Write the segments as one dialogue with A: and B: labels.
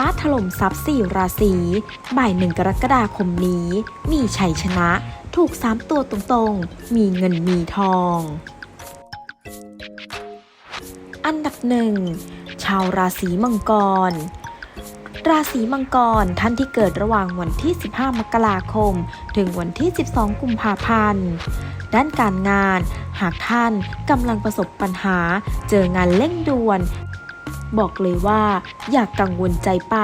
A: ฟ้าถล่มทรัพย์สี่ราศีบ่ายหนึ่งกรกฎาคมนี้ มีชัยชนะ ถูกสามตัวตรงๆ มีเงินมีทอง อันดับหนึ่งชาวราศีมังกร ราศีมังกรท่านที่เกิดระหว่างวันที่ 15 มกราคม ถึงวันที่ 12 กุมภาพันธ์ด้านการงาน หากท่านกำลังประสบปัญหา เจองานเร่งด่วน บอกเลยว่าอยากกังวลใจไป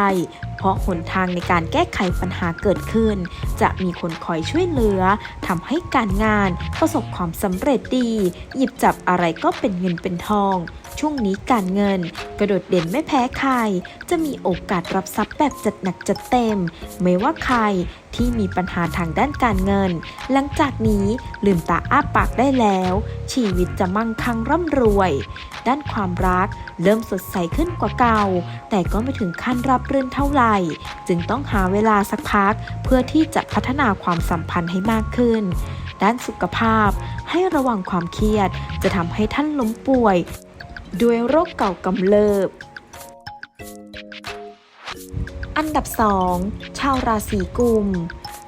A: เพราะหนทางในการแก้ไขปัญหาเกิดขึ้น จะมีคนคอยช่วยเหลือทำให้การงานประสบความสำเร็จดี หยิบจับอะไรก็เป็นเงินเป็นทอง ช่วงนี้การเงินกระโดดเด่นไม่แพ้ใคร จะมีโอกาสรับทรัพย์แบบจัดหนักจัดเต็ม ไม่ว่าใครที่มีปัญหาทางด้านการเงิน หลังจากนี้ลืมตาอ้าปากได้แล้ว ชีวิตจะมั่งคั่งร่ำรวย ด้านความรักเริ่มสดใสขึ้นกว่าเก่า แต่ก็ไม่ถึงขั้นรับรื่นเท่าไหร่ จึงต้องหาเวลาสักพัก เพื่อที่จะพัฒนาความสัมพันธ์ให้มากขึ้น ด้านสุขภาพให้ระวังความเครียดจะทำให้ท่านล้มป่วย ด้วยโรคเก่ากำเริบ อันดับ 2 ชาวราศีกุม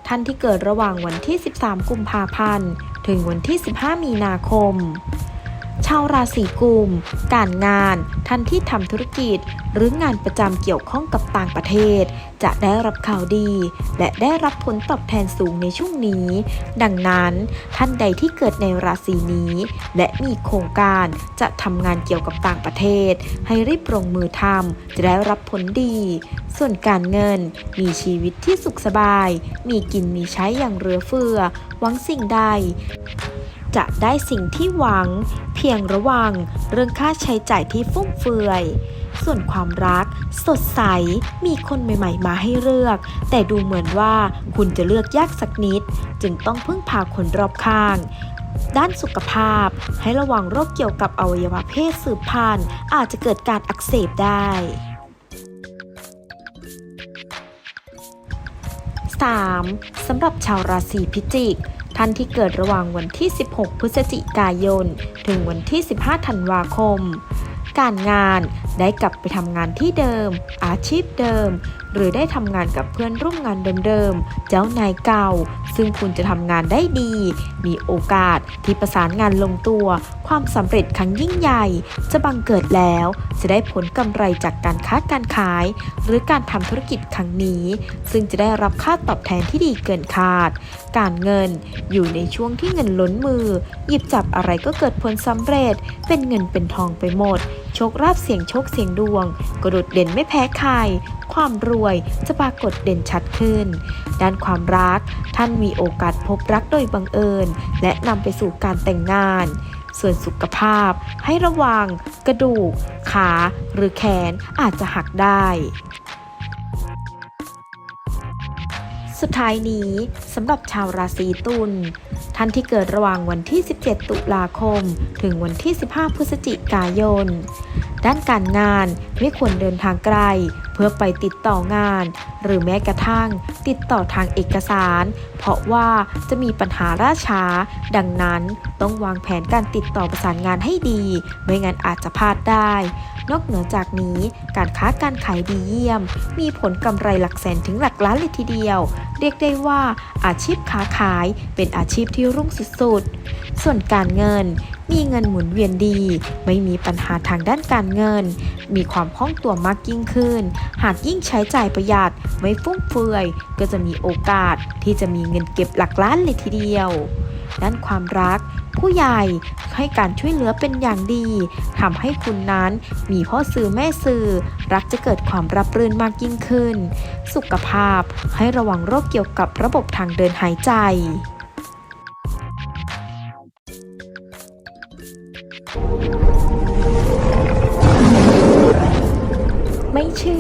A: ท่านที่เกิดระหว่างวันที่ 13 กุมภาพันธ์ ถึงวันที่ 15 มีนาคม ชาวราศีกุม การงาน ท่านที่ทำธุรกิจ หรืองานประจำเกี่ยวข้องกับต่างประเทศ จะได้รับข่าวดี และได้รับผลตอบแทนสูงในช่วงนี้ ดังนั้นท่านใดที่เกิดในราศีนี้ และมีโครงการจะทำงานเกี่ยวกับต่างประเทศ ให้รีบลงมือทำจะได้รับผลดี ส่วนการเงินมีชีวิตที่สุขสบาย มีกินมีใช้อย่างเรือเฟือ หวังสิ่งใด จะได้สิ่งที่หวัง พียงระวังเรื่องค่าใช้จ่ายที่ฟุ่มเฟือย ส่วนความรัก สดใส มีคนใหม่ๆ มาให้เลือก แต่ดูเหมือนว่าคุณจะเลือกยากสักนิด จึงต้องพึ่งพาคนรอบข้าง ด้านสุขภาพ ให้ระวังโรคเกี่ยวกับอวัยวะเพศสืบพันธุ์อาจจะเกิดการอักเสบได้ 3. สำหรับชาวราศีพิจิก ท่านที่เกิดระหว่างวันที่ 16 พฤศจิกายน ถึงวันที่ 15 ธันวาคม การงานได้กลับไปทำงานที่เดิม อาชีพเดิม หรือได้ทำงานกับเพื่อนร่วมงานเดิมๆ เจ้านายเก่า ซึ่งคุณจะทำงานได้ดี มีโอกาสที่ประสานงานลงตัว ความสำเร็จครั้งยิ่งใหญ่ จะบังเกิดแล้ว จะได้ผลกำไรจากการค้าการขาย หรือการทำธุรกิจครั้งนี้ ซึ่งจะได้รับค่าตอบแทนที่ดีเกินคาด การเงินอยู่ในช่วงที่เงินล้นมือ หยิบจับอะไรก็เกิดผลสำเร็จ เป็นเงินเป็นทองไปหมด โชคราบเสียงโชคเสียงดวง กระโดดเด่นไม่แพ้ใครความรวยจะปรากฏเด่นชัดขึ้น ด้านความรักท่านมีโอกาสพบรักโดยบังเอิญ และนำไปสู่การแต่งงาน ส่วนสุขภาพให้ระวัง กระดูก ขาหรือแขนอาจจะหักได้สุดท้ายนี้สำหรับชาวราศีตุลท่านที่เกิดระหว่างวันที่ 17 ตุลาคม ถึงวันที่ 15 พฤศจิกายน ด้านการงานไม่ควรเดินทางไกล เพื่อไปติดต่องาน หรือแม้กระทั่งติดต่อทางเอกสาร เพราะว่าจะมีปัญหาล่าช้า ดังนั้นต้องวางแผนการติดต่อประสานงานให้ดี ไม่งั้นอาจจะพลาดได้ นอกเหนือจากนี้การค้าการขายดีเยี่ยม มีผลกำไรหลักแสนถึงหลักล้านเลยทีเดียว เรียกได้ว่าอาชีพค้าขายเป็นอาชีพที่รุ่งสุดๆ ส่วนการเงิน มีเงินหมุนเวียนดี ไม่มีปัญหาทางด้านการเงิน มีความคล่องตัวมากยิ่งขึ้น หากยิ่งใช้จ่ายประหยัด ไม่ฟุ่มเฟือย ก็จะมีโอกาสที่จะมีเงินเก็บหลักล้านเลยทีเดียว ด้านความรัก ผู้ใหญ่ให้การช่วยเหลือเป็นอย่างดีทำให้คุณนั้นมีพ่อสื่อแม่สื่อ รักจะเกิดความรับรื่นมากยิ่งขึ้น สุขภาพให้ระวังโรคเกี่ยวกับระบบทางเดินหายใจ